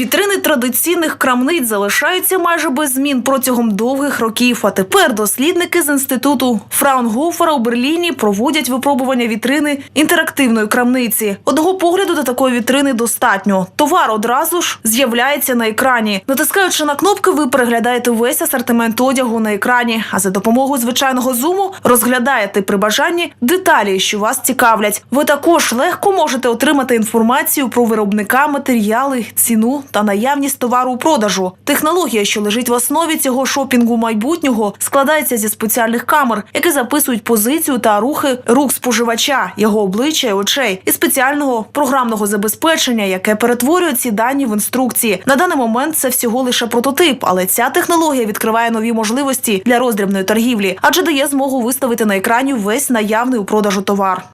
Вітрини традиційних крамниць залишаються майже без змін протягом довгих років. А тепер дослідники з інституту Фраунгофера у Берліні проводять випробування вітрини інтерактивної крамниці. Одного погляду до такої вітрини достатньо. Товар одразу ж з'являється на екрані. Натискаючи на кнопки, ви переглядаєте весь асортимент одягу на екрані. А за допомогою звичайного зуму розглядаєте при бажанні деталі, що вас цікавлять. Ви також легко можете отримати інформацію про виробника, матеріали, ціну та наявність товару у продажу. Технологія, що лежить в основі цього шопінгу майбутнього, складається зі спеціальних камер, які записують позицію та рухи рук споживача, його обличчя і очей, і спеціального програмного забезпечення, яке перетворює ці дані в інструкції. На даний момент це всього лише прототип, але ця технологія відкриває нові можливості для роздрібної торгівлі, адже дає змогу виставити на екрані весь наявний у продажу товар.